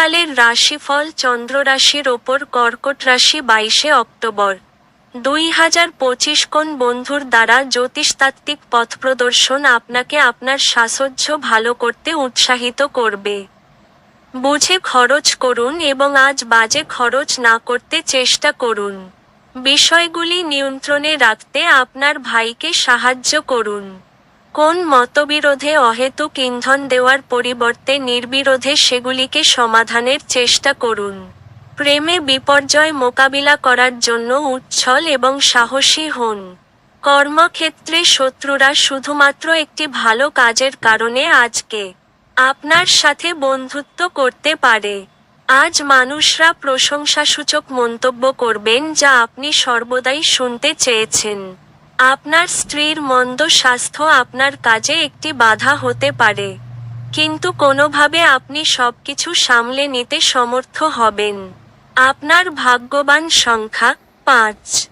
আজকালের রাশিফল চন্দ্র রাশির ওপর কর্কট রাশি বাইশে অক্টোবর। দুই হাজার পঁচিশ কোন বন্ধুর দ্বারা জ্যোতিষতাত্ত্বিক পথ প্রদর্শন আপনাকে আপনার সাহসর্য ভালো করতে উৎসাহিত করবে। বুঝে খরচ করুন এবং আজ বাজে খরচ না করতে চেষ্টা করুন। বিষয়গুলি নিয়ন্ত্রণে রাখতে আপনার ভাইকে সাহায্য করুন। কোন মতবিরোধে অহেতুক ইন্ধন দেওয়ার পরিবর্তে নির্বিরোধে সেগুলিকে সমাধানের চেষ্টা করুন। প্রেমে বিপর্যয় মোকাবিলা করার জন্য উচ্ছল এবং সাহসী হন। কর্মক্ষেত্রে শত্রুরা শুধুমাত্র একটি ভালো কাজের কারণে আজকে আপনার সাথে বন্ধুত্ব করতে পারে। আজ মানুষরা প্রশংসাসূচক মন্তব্য করবেন যা আপনি সর্বদাই শুনতে চেয়েছেন। আপনার স্ত্রীর মন্দ স্বাস্থ্য আপনার কাজে একটি বাধা হতে পারে। কিন্তু কোনোভাবে আপনি সব কিছু সামলে নিতে সমর্থ হবেন। আপনার ভাগ্যবান সংখ্যা পাঁচ।